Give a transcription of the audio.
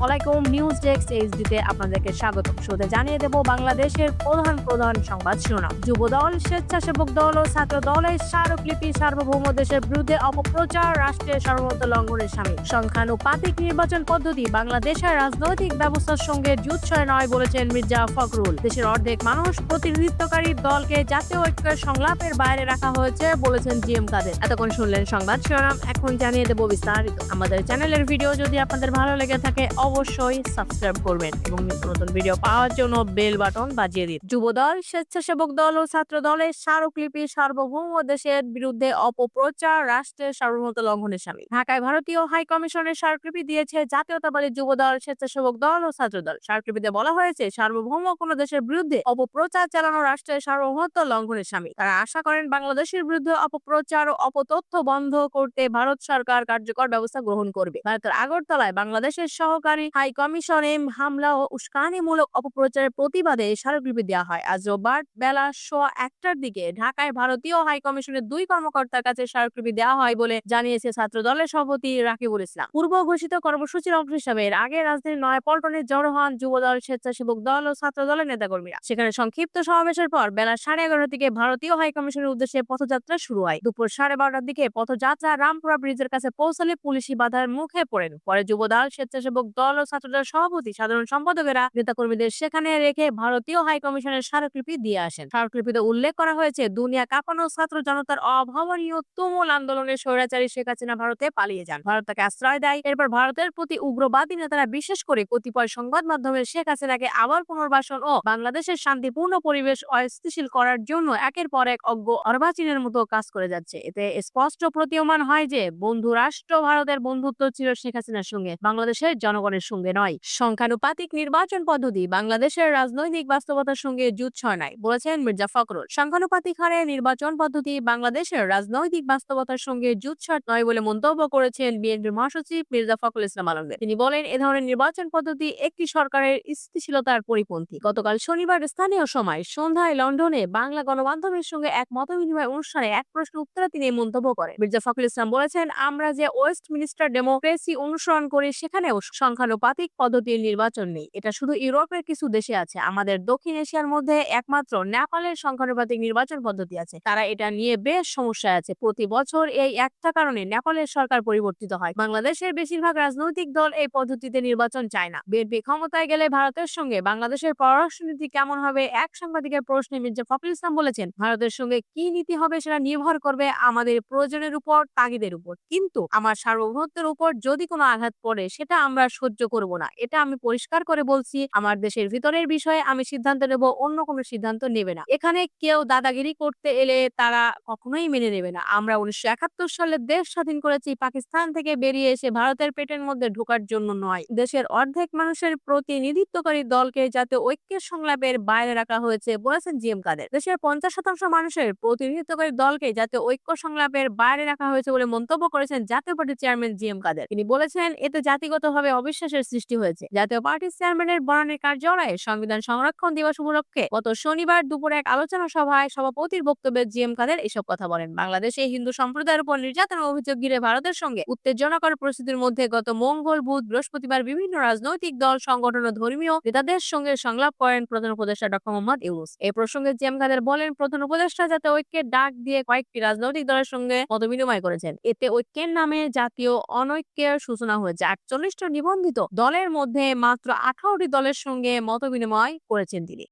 ওয়ালাইকুম news desk এইচডিতে আপনাদেরকে স্বাগত শুরুতে জানিয়ে দেব বাংলাদেশের প্রধান প্রধান সংবাদ শিরোনাম। যুব দল স্বেচ্ছাসেবক দল ও ছাত্র দলের স্মারকলিপি সার্বভৌম দেশের বিরুদ্ধে অপপ্রচার রাষ্ট্রের সার্বভৌমত্ব লঙ্ঘনের সামিল। সংখ্যানুপাতিক নির্বাচন পদ্ধতি বাংলাদেশের রাজনৈতিক ব্যবস্থার সঙ্গে জুৎসয় নয় বলেছেন মির্জা ফখরুল। দেশের অর্ধেক মানুষ প্রতিনিধিত্বকারী দলকে জাতীয় ঐক্যের সংলাপের বাইরে রাখা হয়েছে বলেছেন জিএম কাদের। এতক্ষণ শুনলেন সংবাদ শিরোনাম এখন জানিয়ে দেব বিস্তারিত। আমাদের চ্যানেলের ভিডিও যদি আপনাদের ভালো লেগে থাকে অবশ্যই সাবস্ক্রাইব করবেন এবং নতুন ভিডিও পাওয়ার জন্য বেল বাটন বাজিয়ে দিন। যুবদল, স্বেচ্ছাসেবক দল ও ছাত্র দলের স্মারকলিপি সার্বভৌম দেশের বিরুদ্ধে অপপ্রচার, রাষ্ট্রের সার্বভৌমত্ব লঙ্ঘনের সামিল। ঢাকায় ভারতীয় হাই কমিশনের স্মারকলিপি দিয়েছে জাতীয়তাবাদী যুবদল, স্বেচ্ছাসেবক দল ও ছাত্র দল। স্মারকলিপিতে বলা হয়েছে, সার্বভৌম কোনো দেশের বিরুদ্ধে অপপ্রচার চালানো রাষ্ট্রের সার্বভৌমত্ব লঙ্ঘনের সামিল। তারা আশা করেন বাংলাদেশের বিরুদ্ধে অপপ্রচার ও অপতথ্য বন্ধ করতে ভারত সরকার কার্যকর ব্যবস্থা গ্রহণ করবে। ভারতের আগরতলায় বাংলাদেশের সহকারী হাই কমিশন হামলা ও উস্কানিমূলক অপপ্রচারের প্রতিবাদে স্মারকলিপি দেওয়া হয়। আজ রোববার বেলা সোয়া একটার দিকে ঢাকায় ভারতীয় হাই কমিশনের দুই কর্মকর্তার কাছে স্মারকলিপি দেওয়া হয় বলে জানিয়েছে ছাত্র দলের সভাপতি রাকিবুল ইসলাম। পূর্ব ঘোষিত কর্মসূচির অংশ হিসাবে এর আগে রাজধানীর নয়াপল্টনে জড়ো হন যুবদল স্বেচ্ছাসেবক দল ও ছাত্র দলের নেতাকর্মীরা। সেখানে সংক্ষিপ্ত সমাবেশের পর বেলা সাড়ে এগারোটার দিকে ভারতীয় হাই কমিশনের উদ্দেশ্যে পথযাত্রা শুরু হয়। দুপুর সাড়ে বারোটার দিকে পথযাত্রা রামপুরা ব্রিজের কাছে পৌঁছালে পুলিশি বাধার মুখে পড়েন। পরে যুবদল স্বেচ্ছাসেবক দল ও ছাত্রদল সভাপতি, সাধারণ সম্পাদকেরা নেতাকর্মীদের সেখানে রেখে ভারতীয় হাই কমিশনের স্মারকলিপি দিয়ে আসেন। স্মারকলিপিতে উল্লেখ করা হয়েছে, দুনিয়া কাঁপানো ছাত্র জনতার অভাবনীয় তুমুল আন্দোলনে স্বৈরাচারী শেখ হাসিনা ভারতে পালিয়ে যান। ভারত তাকে আশ্রয় দেয়। এরপর ভারতের প্রতি উগ্রবাদী নেতারা বিশেষ করে কতিপয় সংবাদ মাধ্যমে শেখ হাসিনাকে আবার পুনর্বাসন ও বাংলাদেশের শান্তিপূর্ণ পরিবেশ অস্থিতিশীল করার জন্য একের পর এক অজ্ঞ অর্বাচীনের মতো কাজ করে যাচ্ছে। এতে স্পষ্ট প্রতীয়মান হয় যে বন্ধু রাষ্ট্র ভারতের বন্ধুত্ব ছিল শেখ হাসিনার সঙ্গে। বাংলাদেশের জনগণের সঙ্গে নয়। সংখ্যানুপাতিক নির্বাচন পদ্ধতি বাংলাদেশের রাজনৈতিক বাস্তবতার সঙ্গে জুৎসয় নাই বলেছেন মির্জা ফখরুল। সংখ্যানুপাতিক হারে নির্বাচন পদ্ধতি বাংলাদেশের রাজনৈতিক বাস্তবতার সঙ্গে জুৎসয় নয় বলে মন্তব্য করেছেন বিএনপির মহাসচিব মির্জা ফখরুল ইসলাম আলমগীর। তিনি বলেন, এ ধরনের নির্বাচন পদ্ধতি একটি সরকারের স্থিতিশীলতার পরিপন্থী। গতকাল শনিবার স্থানীয় সময় সন্ধ্যায় লন্ডনে বাংলা গণমাধ্যমের সঙ্গে এক মত বিনিময় অনুষ্ঠানে এক প্রশ্ন উত্তরে তিনি মন্তব্য করেন। মির্জা ফখরুল ইসলাম বলেছেন, আমরা যে ওয়েস্ট মিনিস্টার ডেমোক্রেসি অনুসরণ করি, সেখানেও সংখ্যানুপাতিক পদ্ধতির নির্বাচন নেই। এটা শুধু ইউরোপের কিছু দেশে আছে। আমাদের দক্ষিণ এশিয়ার মধ্যে একমাত্র নেপালের সংখ্যানুপাতিক নির্বাচন পদ্ধতি আছে। তারা এটা নিয়ে বেশ সমস্যায় আছে। প্রতি বছর এই একটা কারণে নেপালের সরকার পরিবর্তিত হয়। বাংলাদেশের বেশিরভাগ রাজনৈতিক দল এই পদ্ধতিতে নির্বাচন চায় না। বিএনপি ক্ষমতায় গেলে ভারতের সঙ্গে বাংলাদেশের পররাষ্ট্রনীতি কেমন হবে, এক সাংবাদিকের প্রশ্নে মির্জা ফখরুল ইসলাম বলেছেন, ভারতের সঙ্গে কি নীতি হবে সেটা নির্ভর করবে আমাদের প্রয়োজনের উপর, তাগিদের উপর। কিন্তু আমার সার্বভৌমত্বের উপর যদি কোনো আঘাত পড়ে, সেটা আমরা সহ্য করব না। এটা আমি পরিষ্কার করে বলছি, আমার দেশের ভিতরের বিষয়ে আমি সিদ্ধান্ত নেব, অন্য কোনো সিদ্ধান্ত নেবে না। এখানে কেউ দাদাগিরি করতে এলে তারা কখনোই মেনে নেবে না। আমরা উনিশশো একাত্তর সালে দেশ স্বাধীন করেছি, পাকিস্তান থেকে বেরিয়ে এসে ভারতের পেটের মধ্যে ঢোকার জন্য নয়। দেশের অর্ধেক মানুষের প্রতিনিধিত্বকারী দলকে যাতে ঐক্যের সংলাপের বাইরে রাখা হয়েছে বলেছেন জিএম কাদের। দেশের পঞ্চাশ শতাংশ মানুষের প্রতিনিধিত্বকারী দলকে যাতে ঐক্য সংলাপের বাইরে রাখা হয়েছে বলে মন্তব্য করেছেন জাতীয় পার্টির চেয়ারম্যান জিএম কাদের। তিনি বলেছেন, এতে জাতিগতভাবে অবিশ্বাসের সৃষ্টি হয়েছে। জাতীয় পার্টির চেয়ারম্যানের বনানীর কার্যালয়ে সংবিধান সংরক্ষণ দিবস উপলক্ষে গত শনিবার দুপুরে এক আলোচনা সভায় সভাপতির বক্তব্যে জিএম কাদের এসব কথা বলেন। বাংলাদেশে হিন্দু সম্প্রদায়ের উপর নির্যাতনের অভিযোগ ঘিরে ভারতের সঙ্গে উত্তেজনাকর পরিস্থিতির মধ্যে গত মঙ্গল, বুধ, বৃহস্পতিবার বিভিন্ন রাজনৈতিক দল, সংগঠন ও ধর্মীয় নেতাদের সঙ্গে সংলাপ করেন প্রধান উপদেষ্টা ডক্টর মোহাম্মদ ইউনুস। এই প্রসঙ্গে জি এম কাদের বলেন, প্রধান উপদেষ্টা যাতে ঐক্যের ডাক দিয়ে কয়েকটি রাজনৈতিক দলের সঙ্গে মতবিনিময় করেছেন। এতে ঐক্যের নামে জাতীয় অনৈক্যের সূচনা হয়েছে। আটচল্লিশটা নিবন্ধিত দলের মধ্যে মাত্র আঠারোটি দলের সঙ্গে মতবিনিময় করেছেন তিনি।